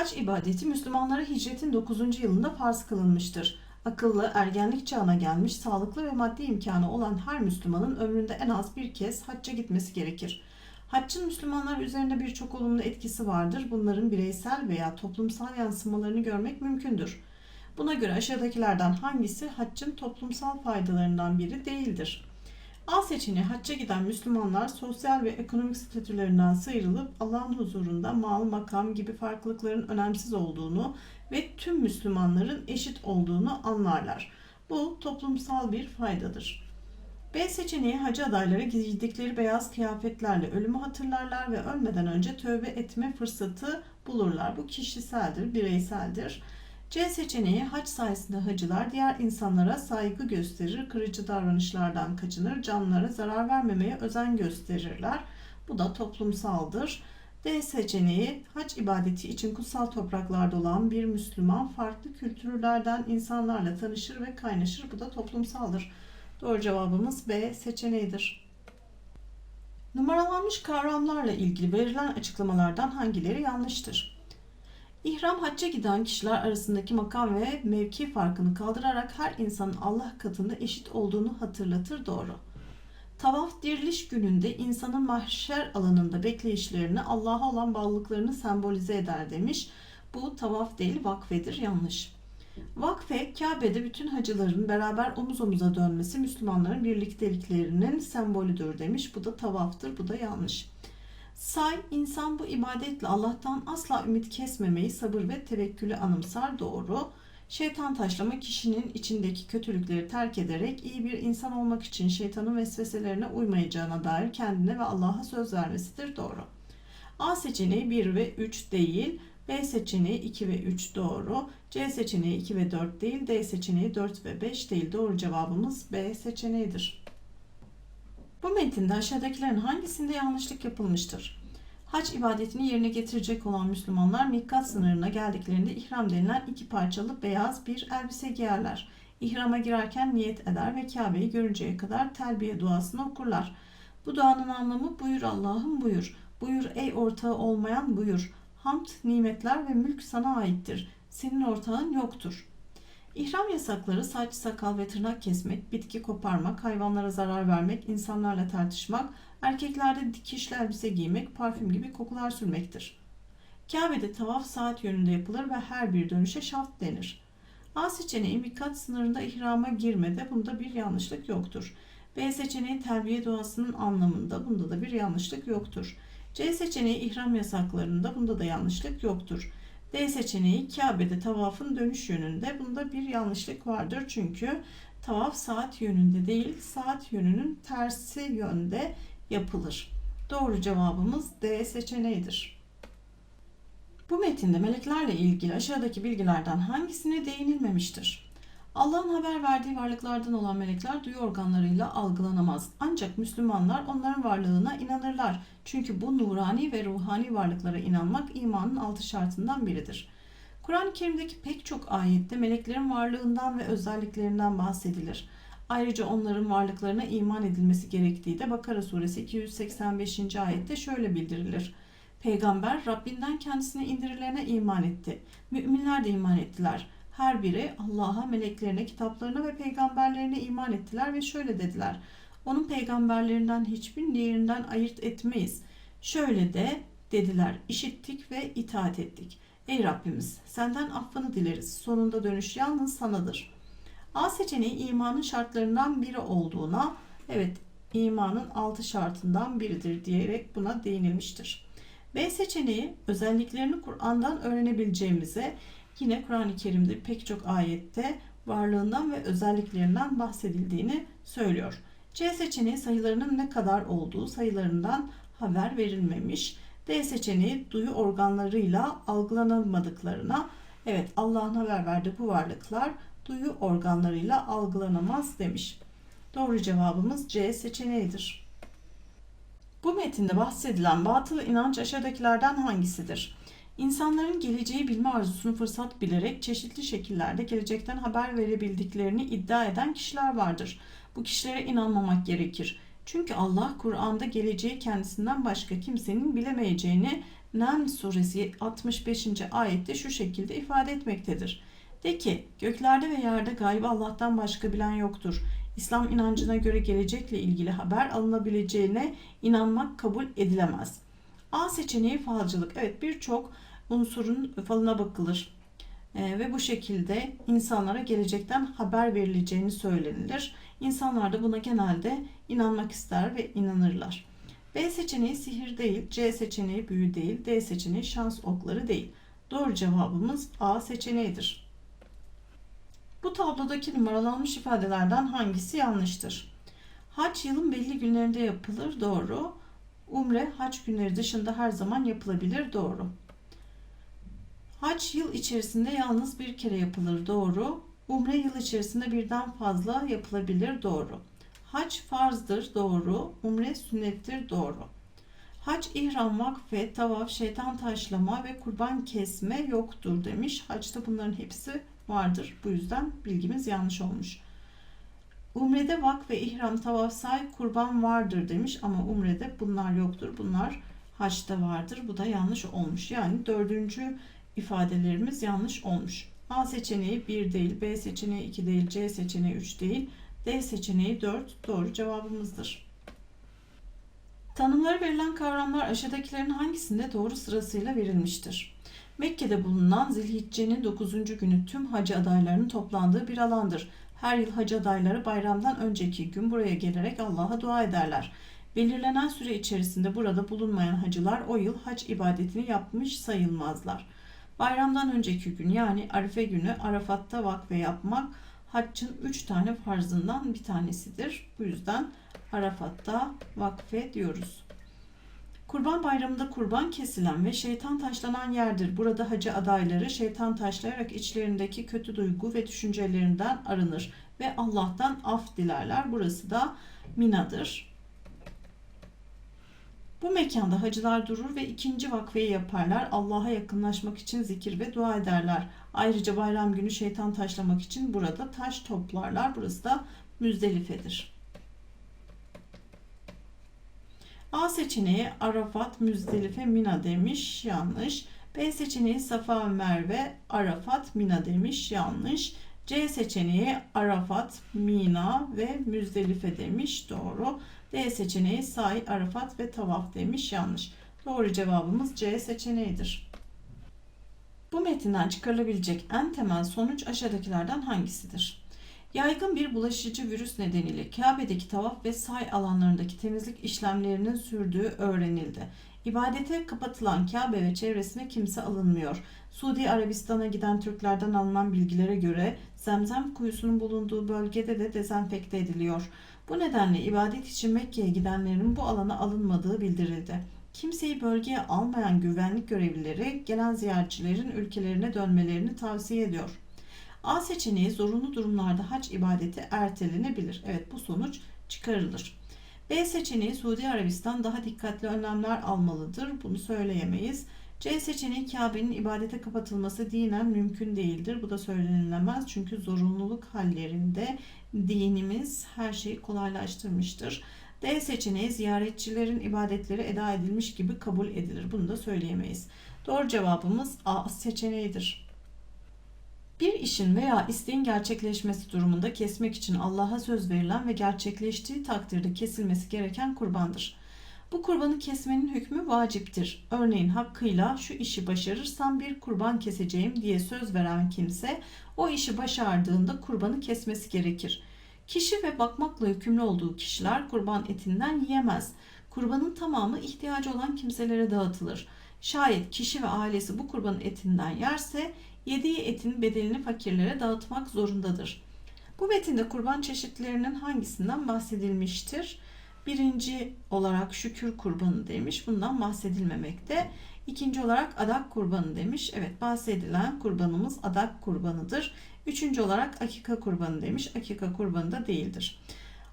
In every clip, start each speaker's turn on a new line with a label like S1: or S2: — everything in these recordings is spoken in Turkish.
S1: Hac ibadeti Müslümanlara hicretin 9. yılında farz kılınmıştır. Akıllı, ergenlik çağına gelmiş, sağlıklı ve maddi imkanı olan her Müslümanın ömründe en az bir kez hacca gitmesi gerekir. Haccın Müslümanlar üzerinde birçok olumlu etkisi vardır. Bunların bireysel veya toplumsal yansımalarını görmek mümkündür. Buna göre aşağıdakilerden hangisi haccın toplumsal faydalarından biri değildir? A seçeneği hacca giden Müslümanlar sosyal ve ekonomik statülerinden sıyrılıp Allah'ın huzurunda mal, makam gibi farklılıkların önemsiz olduğunu ve tüm Müslümanların eşit olduğunu anlarlar. Bu toplumsal bir faydadır. B seçeneği hacı adayları giydikleri beyaz kıyafetlerle ölümü hatırlarlar ve ölmeden önce tövbe etme fırsatı bulurlar. Bu kişiseldir, bireyseldir. C seçeneği hac sayesinde hacılar diğer insanlara saygı gösterir, kırıcı davranışlardan kaçınır, canlılara zarar vermemeye özen gösterirler. Bu da toplumsaldır. D seçeneği hac ibadeti için kutsal topraklarda olan bir Müslüman farklı kültürlerden insanlarla tanışır ve kaynaşır. Bu da toplumsaldır. Doğru cevabımız B seçeneğidir. Numaralanmış kavramlarla ilgili verilen açıklamalardan hangileri yanlıştır? İhram hacca giden kişiler arasındaki makam ve mevki farkını kaldırarak her insanın Allah katında eşit olduğunu hatırlatır doğru. Tavaf diriliş gününde insanın mahşer alanında bekleyişlerini Allah'a olan bağlılıklarını sembolize eder demiş. Bu tavaf değil vakfedir yanlış. Vakfe Kabe'de bütün hacıların beraber omuz omuza dönmesi Müslümanların birlikteliklerinin sembolüdür demiş. Bu da tavaftır bu da yanlış. Say, insan bu ibadetle Allah'tan asla ümit kesmemeyi, sabır ve tevekkülü anımsar doğru. Şeytan taşlama kişinin içindeki kötülükleri terk ederek iyi bir insan olmak için şeytanın vesveselerine uymayacağına dair kendine ve Allah'a söz vermesidir doğru. A seçeneği 1 ve 3 değil, B seçeneği 2 ve 3 doğru, C seçeneği 2 ve 4 değil, D seçeneği 4 ve 5 değil. Doğru cevabımız B seçeneğidir. Bu metinde aşağıdakilerin hangisinde yanlışlık yapılmıştır? Hac ibadetini yerine getirecek olan Müslümanlar mikat sınırına geldiklerinde ihram denilen iki parçalı beyaz bir elbise giyerler. İhrama girerken niyet eder ve Kabe'yi görünceye kadar telbiye duasını okurlar. Bu duanın anlamı buyur Allah'ım buyur. Buyur ey ortağı olmayan buyur. Hamd, nimetler ve mülk sana aittir. Senin ortağın yoktur. İhram yasakları saç, sakal ve tırnak kesmek, bitki koparmak, hayvanlara zarar vermek, insanlarla tartışmak, erkeklerde dikişli elbise giymek, parfüm gibi kokular sürmektir. Kabe'de tavaf saat yönünde yapılır ve her bir dönüşe şaft denir. A seçeneği mikat sınırında ihrama girmede bunda bir yanlışlık yoktur. B seçeneği terbiye duasının anlamında bunda da bir yanlışlık yoktur. C seçeneği ihram yasaklarında bunda da yanlışlık yoktur. D seçeneği Kabe'de tavafın dönüş yönünde. Bunda bir yanlışlık vardır çünkü tavaf saat yönünde değil, saat yönünün tersi yönde yapılır. Doğru cevabımız D seçeneğidir. Bu metinde meleklerle ilgili aşağıdaki bilgilerden hangisine değinilmemiştir? Allah'ın haber verdiği varlıklardan olan melekler duyu organlarıyla algılanamaz. Ancak Müslümanlar onların varlığına inanırlar. Çünkü bu nurani ve ruhani varlıklara inanmak imanın altı şartından biridir. Kur'an-ı Kerim'deki pek çok ayette meleklerin varlığından ve özelliklerinden bahsedilir. Ayrıca onların varlıklarına iman edilmesi gerektiği de Bakara suresi 285. ayette şöyle bildirilir. Peygamber Rabbinden kendisine indirilene iman etti. Müminler de iman ettiler. Her biri Allah'a, meleklerine, kitaplarına ve peygamberlerine iman ettiler ve şöyle dediler. Onun peygamberlerinden hiçbir diğerinden ayırt etmeyiz. Şöyle de dediler. işittik ve itaat ettik. Ey Rabbimiz senden affını dileriz. Sonunda dönüş yalnız sanadır. A seçeneği imanın şartlarından biri olduğuna, evet imanın altı şartından biridir diyerek buna değinilmiştir. B seçeneği özelliklerini Kur'an'dan öğrenebileceğimize yine Kur'an-ı Kerim'de pek çok ayette varlığından ve özelliklerinden bahsedildiğini söylüyor. C seçeneği sayılarının ne kadar olduğu sayılarından haber verilmemiş. D seçeneği duyu organlarıyla algılanamadıklarına evet Allah'ın haber verdiği bu varlıklar duyu organlarıyla algılanamaz demiş. Doğru cevabımız C seçeneğidir. Bu metinde bahsedilen batıl inanç aşağıdakilerden hangisidir? İnsanların geleceği bilme arzusunu fırsat bilerek çeşitli şekillerde gelecekten haber verebildiklerini iddia eden kişiler vardır. Bu kişilere inanmamak gerekir. Çünkü Allah Kur'an'da geleceği kendisinden başka kimsenin bilemeyeceğini Naml suresi 65. ayette şu şekilde ifade etmektedir. De ki göklerde ve yerde gaybı Allah'tan başka bilen yoktur. İslam inancına göre gelecekle ilgili haber alınabileceğine inanmak kabul edilemez. A seçeneği falcılık. Evet birçok unsurun falına bakılır. Ee, ve bu şekilde insanlara gelecekten haber verileceğini söylenilir. İnsanlar da buna genelde inanmak ister ve inanırlar. B seçeneği sihir değil, C seçeneği büyü değil, D seçeneği şans okları değil. Doğru cevabımız A seçeneğidir. Bu tablodaki numaralanmış ifadelerden hangisi yanlıştır? Hac yılın belli günlerinde yapılır, doğru. Umre hac günleri dışında her zaman yapılabilir, doğru. Hac yıl içerisinde yalnız bir kere yapılır, doğru. Umre yıl içerisinde birden fazla yapılabilir, doğru. Hac farzdır, doğru. Umre sünnettir, doğru. Hac, ihram, vakfe, tavaf, şeytan taşlama ve kurban kesme yoktur demiş. Haçta bunların hepsi vardır. Bu yüzden bilgimiz yanlış olmuş. Umrede vak ve ihram, tavaf, say, kurban vardır demiş ama umrede bunlar yoktur. Bunlar haçta vardır. Bu da yanlış olmuş. Yani dördüncü ifadelerimiz yanlış olmuş. A seçeneği 1 değil, B seçeneği 2 değil, C seçeneği 3 değil, D seçeneği 4 doğru cevabımızdır. Tanımları verilen kavramlar aşağıdakilerin hangisinde doğru sırasıyla verilmiştir? Mekke'de bulunan Zilhicce'nin 9. günü tüm hacı adaylarının toplandığı bir alandır. Her yıl hacı adayları bayramdan önceki gün buraya gelerek Allah'a dua ederler. Belirlenen süre içerisinde burada bulunmayan hacılar o yıl hac ibadetini yapmış sayılmazlar. Bayramdan önceki gün yani Arife günü Arafat'ta vakfe yapmak haccın üç tane farzından bir tanesidir. Bu yüzden Arafat'ta vakfe diyoruz. Kurban bayramında kurban kesilen ve şeytan taşlanan yerdir. Burada hacı adayları şeytan taşlayarak içlerindeki kötü duygu ve düşüncelerinden arınır ve Allah'tan af dilerler. Burası da Mina'dır. Bu mekanda hacılar durur ve ikinci vakfeyi yaparlar. Allah'a yakınlaşmak için zikir ve dua ederler. Ayrıca bayram günü şeytan taşlamak için burada taş toplarlar. Burası da Müzdelife'dir. A seçeneği Arafat, Müzdelife, Mina demiş. Yanlış. B seçeneği Safa, Merve, Arafat, Mina demiş. Yanlış. C seçeneği Arafat, Mina ve Müzdelife demiş. Doğru. D seçeneği Say, Arafat ve Tavaf demiş. Yanlış. Doğru cevabımız C seçeneğidir. Bu metinden çıkarılabilecek en temel sonuç aşağıdakilerden hangisidir? Yaygın bir bulaşıcı virüs nedeniyle Kabe'deki tavaf ve say alanlarındaki temizlik işlemlerinin sürdüğü öğrenildi. İbadete kapatılan Kabe ve çevresine kimse alınmıyor. Suudi Arabistan'a giden Türklerden alınan bilgilere göre Zemzem kuyusunun bulunduğu bölgede de dezenfekte ediliyor. Bu nedenle ibadet için Mekke'ye gidenlerin bu alana alınmadığı bildirildi. Kimseyi bölgeye almayan güvenlik görevlileri gelen ziyaretçilerin ülkelerine dönmelerini tavsiye ediyor. A seçeneği zorunlu durumlarda hac ibadeti ertelenebilir. Evet bu sonuç çıkarılır. B seçeneği Suudi Arabistan daha dikkatli önlemler almalıdır. Bunu söyleyemeyiz. C seçeneği Kabe'nin ibadete kapatılması dinen mümkün değildir. Bu da söylenilemez çünkü zorunluluk hallerinde dinimiz her şeyi kolaylaştırmıştır. D seçeneği ziyaretçilerin ibadetleri eda edilmiş gibi kabul edilir. Bunu da söyleyemeyiz. Doğru cevabımız A seçeneğidir. Bir işin veya isteğin gerçekleşmesi durumunda kesmek için Allah'a söz verilen ve gerçekleştiği takdirde kesilmesi gereken kurbandır. Bu kurbanı kesmenin hükmü vaciptir. Örneğin hakkıyla şu işi başarırsam bir kurban keseceğim diye söz veren kimse o işi başardığında kurbanı kesmesi gerekir. Kişi ve bakmakla yükümlü olduğu kişiler kurban etinden yiyemez. Kurbanın tamamı ihtiyacı olan kimselere dağıtılır. Şayet kişi ve ailesi bu kurbanın etinden yerse yediği etin bedelini fakirlere dağıtmak zorundadır. Bu metinde kurban çeşitlerinin hangisinden bahsedilmiştir? Birinci olarak şükür kurbanı demiş. Bundan bahsedilmemekte. İkinci olarak adak kurbanı demiş. Evet bahsedilen kurbanımız adak kurbanıdır. Üçüncü olarak akika kurbanı demiş. Akika kurbanı da değildir.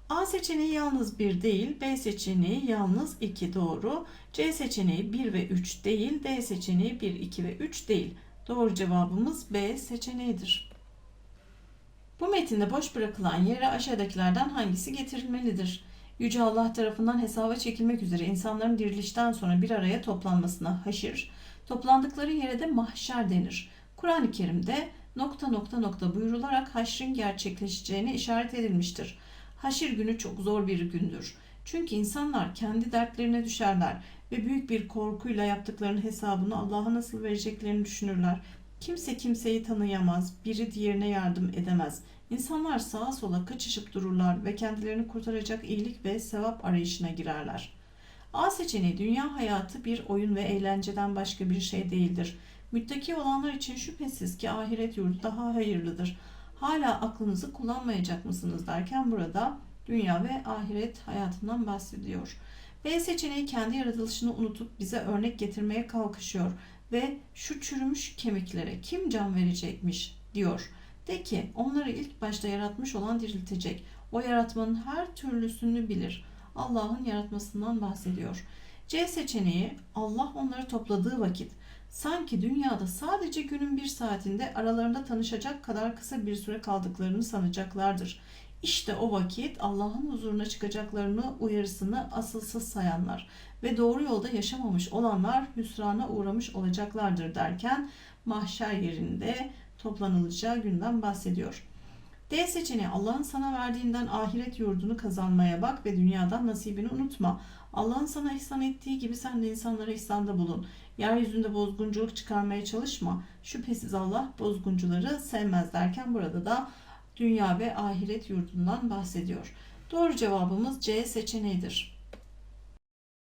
S1: A seçeneği yalnız 1 değil, B seçeneği yalnız 2 doğru, C seçeneği 1 ve 3 değil, D seçeneği 1, 2 ve 3 değil. Doğru cevabımız B seçeneğidir. Bu metinde boş bırakılan yere aşağıdakilerden hangisi getirilmelidir? Yüce Allah tarafından hesaba çekilmek üzere insanların dirilişten sonra bir araya toplanmasına haşir, toplandıkları yere de mahşer denir. Kur'an-ı Kerim'de nokta nokta nokta buyurularak haşrin gerçekleşeceğine işaret edilmiştir. Haşir günü çok zor bir gündür. Çünkü insanlar kendi dertlerine düşerler ve büyük bir korkuyla yaptıklarının hesabını Allah'a nasıl vereceklerini düşünürler. Kimse kimseyi tanıyamaz, biri diğerine yardım edemez. İnsanlar sağa sola kaçışıp dururlar ve kendilerini kurtaracak iyilik ve sevap arayışına girerler. A seçeneği dünya hayatı bir oyun ve eğlenceden başka bir şey değildir. Müttaki olanlar için şüphesiz ki ahiret yurdu daha hayırlıdır. Hala aklınızı kullanmayacak mısınız derken burada dünya ve ahiret hayatından bahsediyor. B seçeneği kendi yaratılışını unutup bize örnek getirmeye kalkışıyor ve şu çürümüş kemiklere kim can verecekmiş diyor. De ki onları ilk başta yaratmış olan diriltecek. O yaratmanın her türlüsünü bilir. Allah'ın yaratmasından bahsediyor. C seçeneği Allah onları topladığı vakit sanki dünyada sadece günün bir saatinde aralarında tanışacak kadar kısa bir süre kaldıklarını sanacaklardır. İşte o vakit Allah'ın huzuruna çıkacaklarını uyarısını asılsız sayanlar ve doğru yolda yaşamamış olanlar hüsrana uğramış olacaklardır derken mahşer yerinde toplanılacağı günden bahsediyor. D seçeneği Allah'ın sana verdiğinden ahiret yurdunu kazanmaya bak ve dünyadan nasibini unutma. Allah'ın sana ihsan ettiği gibi sen de insanlara ihsanda bulun. Yeryüzünde bozgunculuk çıkarmaya çalışma. Şüphesiz Allah bozguncuları sevmez derken burada da dünya ve ahiret yurdundan bahsediyor. Doğru cevabımız C seçeneğidir.